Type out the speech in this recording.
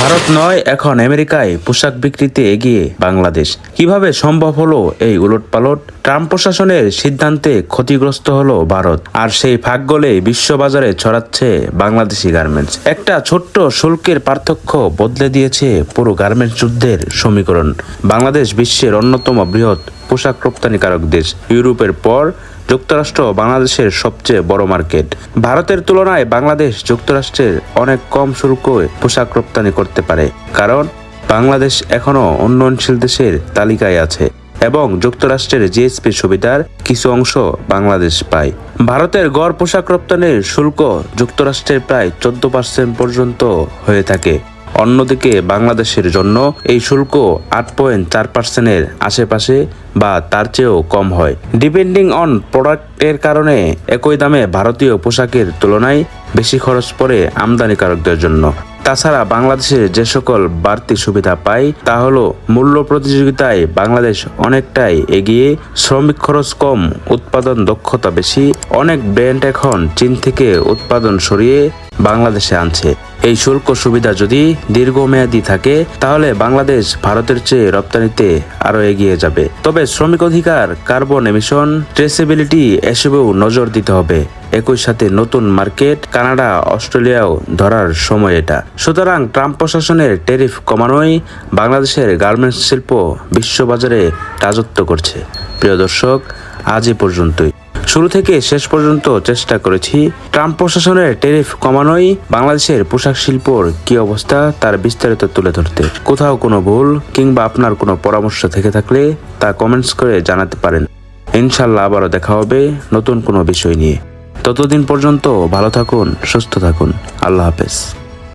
ভারত নয়, এখন আমেরিকায় পোশাক বিক্রিতে এগিয়ে বাংলাদেশ। কীভাবে সম্ভব হলো এই উলটপালট? ট্রাম্প প্রশাসনের সিদ্ধান্তে ক্ষতিগ্রস্ত হলো ভারত, আর সেই ফাঁক গলে বিশ্ববাজারে ছড়াচ্ছে বাংলাদেশি গার্মেন্টস একটা ছোট্ট শুল্কের পার্থক্য বদলে দিয়েছে পুরো গার্মেন্টস যুদ্ধের সমীকরণ। বাংলাদেশ বিশ্বের অন্যতম বৃহৎ পোশাক রপ্তানিকারক দেশ। ইউরোপের পর যুক্তরাষ্ট্র বাংলাদেশের সবচেয়ে বড় মার্কেট। ভারতের তুলনায় বাংলাদেশ যুক্তরাষ্ট্রের অনেক কম শুল্কে পোশাক রপ্তানি করতে পারে, কারণ বাংলাদেশ এখনও উন্নয়নশীল দেশের তালিকায় আছে এবং যুক্তরাষ্ট্রের জিএসপি সুবিধার কিছু অংশ বাংলাদেশ পায়। ভারতের গড় পোশাক রপ্তানির শুল্ক যুক্তরাষ্ট্রের প্রায় চোদ্দ পার্সেন্ট পর্যন্ত হয়ে থাকে। অন্যদিকে বাংলাদেশের জন্য এই শুল্ক আট পয়েন্ট চার পার্সেন্টের আশেপাশে বা তার চেয়েও কম হয়। ডিপেন্ডিং অন প্রোডাক্টের কারণে একই দামে ভারতীয় পোশাকের তুলনায় বেশি খরচ পড়ে আমদানিকারকদের জন্য। তাছাড়া বাংলাদেশে যে সকল বাড়তি সুবিধা পায় তা হলো মূল্য প্রতিযোগিতায় বাংলাদেশ অনেকটাই এগিয়ে, শ্রমিক খরচ কম, উৎপাদন দক্ষতা বেশি, অনেক ব্র্যান্ড এখন চীন থেকে উৎপাদন সরিয়ে বাংলাদেশে আনছে। এই শুল্ক সুবিধা যদি দীর্ঘমেয়াদী থাকে, তাহলে বাংলাদেশ ভারতের চেয়ে রপ্তানিতে আরও এগিয়ে যাবে। তবে শ্রমিক অধিকার, কার্বন এমিশন, ট্রেসেবিলিটি এসবেও নজর দিতে হবে। একই সাথে নতুন মার্কেট, কানাডা, অস্ট্রেলিয়াও ধরার সময় এটা। সুতরাং ট্রাম্প প্রশাসনের ট্যারিফ কমানোই বাংলাদেশের গার্মেন্টস শিল্প বিশ্ববাজারে রাজত্ব করছে। প্রিয় দর্শক, আজ এ পর্যন্তই। শুরু থেকে শেষ পর্যন্ত চেষ্টা করেছি। ট্রাম্প প্রশাসনের টেরিফ কমানোই। বাংলাদেশের পোশাক শিল্পর কি অবস্থা তার বিস্তারিত তুলে ধরতে। কোথাও কোনো ভুল কিংবা আপনার কোনো পরামর্শ থেকে থাকলে তা কমেন্টস করে জানাতে পারেন। ইনশাল্লাহ আবারও দেখা হবে নতুন কোনো বিষয় নিয়ে। ততদিন পর্যন্ত ভালো থাকুন, সুস্থ থাকুন। আল্লাহ হাফেজ।